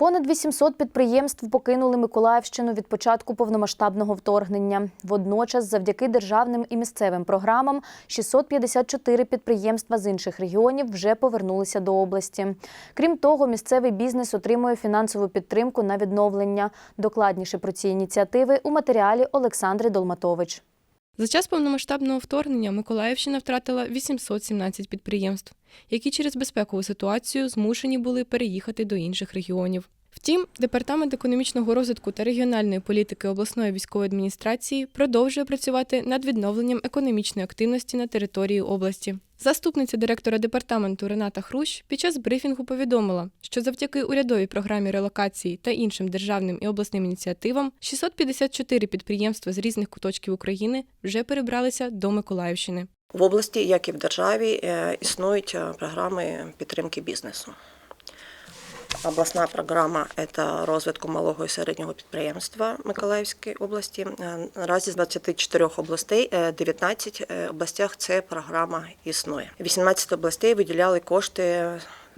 Понад 800 підприємств покинули Миколаївщину від початку повномасштабного вторгнення. Водночас, завдяки державним і місцевим програмам, 654 підприємства з інших регіонів вже повернулися до області. Крім того, місцевий бізнес отримує фінансову підтримку на відновлення. Докладніше про ці ініціативи у матеріалі Олександри Долматович. За час повномасштабного вторгнення Миколаївщина втратила 817 підприємств, які через безпекову ситуацію змушені були переїхати до інших регіонів. Втім, департамент економічного розвитку та регіональної політики обласної військової адміністрації продовжує працювати над відновленням економічної активності на території області. Заступниця директора департаменту Рената Хрущ під час брифінгу повідомила, що завдяки урядовій програмі релокації та іншим державним і обласним ініціативам 654 підприємства з різних куточків України вже перебралися до Миколаївщини. В області, як і в державі, е, існують е, програми підтримки бізнесу. Обласна програма це розвитку малого і середнього підприємства Миколаївської області. Наразі з 24 областей, е, 19 е, областях ця програма існує. 18 областей виділяли кошти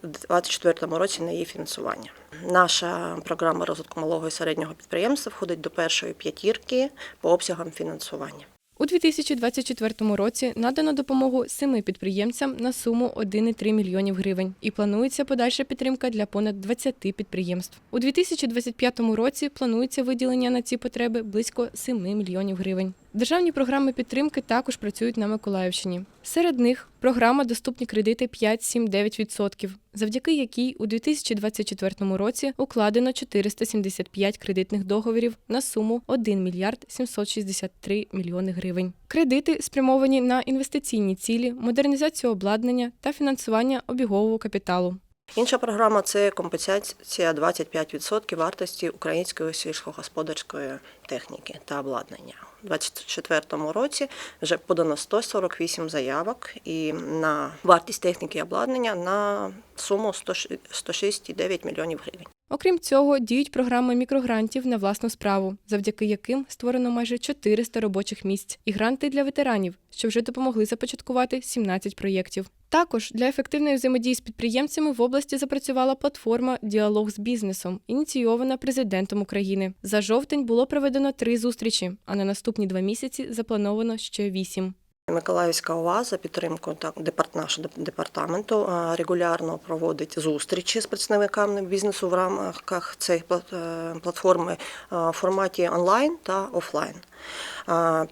у 2024 році на її фінансування. Наша програма розвитку малого і середнього підприємства входить до першої п'ятірки по обсягам фінансування. У 2024 році надано допомогу семи підприємцям на суму 1,3 мільйонів гривень і планується подальша підтримка для понад 20 підприємств. У 2025 році планується виділення на ці потреби близько 7 мільйонів гривень. Державні програми підтримки також працюють на Миколаївщині. Серед них програма Доступні кредити 5-7-9%, завдяки якій у 2024 році укладено 475 кредитних договорів на суму 1 мільярд 763 мільйони гривень. Кредити спрямовані на інвестиційні цілі, модернізацію обладнання та фінансування обігового капіталу. Інша програма це компенсація 25% вартості української сільськогосподарської техніки та обладнання. У 2024 році вже подано 148 заявок і на вартість техніки і обладнання на суму 106,9 мільйонів гривень. Окрім цього, діють програми мікрогрантів на власну справу, завдяки яким створено майже 400 робочих місць, і гранти для ветеранів, що вже допомогли започаткувати 17 проєктів. Також для ефективної взаємодії з підприємцями в області запрацювала платформа Діалог з бізнесом, ініційована президентом України. За жовтень було проведено три зустрічі, а на наступні два місяці заплановано ще вісім. Миколаївська ОВА за підтримку так нашого департаменту регулярно проводить зустрічі з представниками бізнесу в рамках цієї е, платформи в форматі онлайн та офлайн.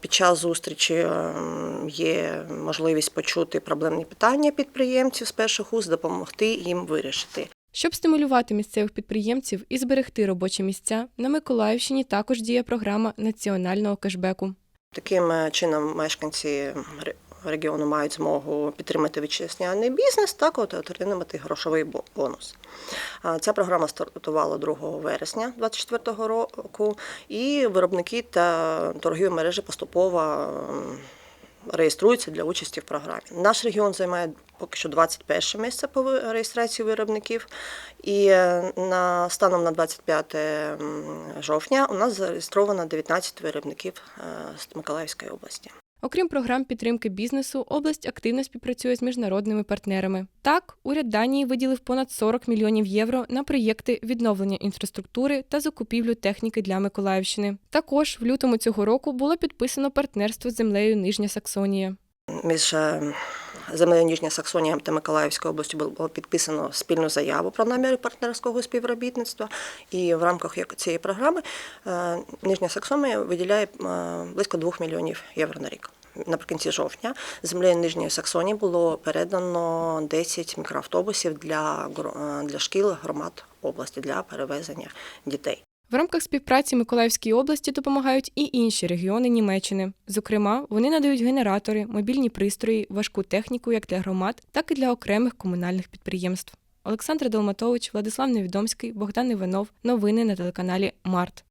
Під час зустрічі е, є можливість почути проблемні питання підприємців з перших уст, допомогти їм вирішити. Щоб стимулювати місцевих підприємців і зберегти робочі місця, на Миколаївщині також діє програма національного кешбеку. Таким е, чином мешканці регіону мають змогу підтримати вітчизняний бізнес, так от отримати грошовий бонус. Ця програма стартувала 2 вересня 2024 року, і виробники та торгові мережі поступово реєструються для участі в програмі. Наш регіон займає поки що 21 місце по реєстрації виробників. І е, на станом на 25 жовтня у нас зареєстровано 19 виробників е, з Миколаївської області. Окрім програм підтримки бізнесу, область активно співпрацює з міжнародними партнерами. Так, уряд Данії виділив понад 40 мільйонів євро на проєкти відновлення інфраструктури та закупівлю техніки для Миколаївщини. Також в лютому цього року було підписано партнерство з землею Нижня Саксонія. Між е, землею Ніжня Саксонія та Миколаївською областю було підписано спільну заяву про наміри партнерського співробітництва. І в рамках цієї програми е, Нижня Саксонія виділяє е, близько 2 мільйонів євро на рік. Наприкінці жовтня землею Нижньої Саксонії було передано 10 мікроавтобусів для, е, для шкіл громад області для перевезення дітей. В рамках співпраці Миколаївській області допомагають і інші регіони Німеччини. Зокрема, вони надають генератори, мобільні пристрої, важку техніку як для громад, так і для окремих комунальних підприємств. Олександр Долматович, Владислав Невідомський, Богдан Іванов. Новини на телеканалі Март.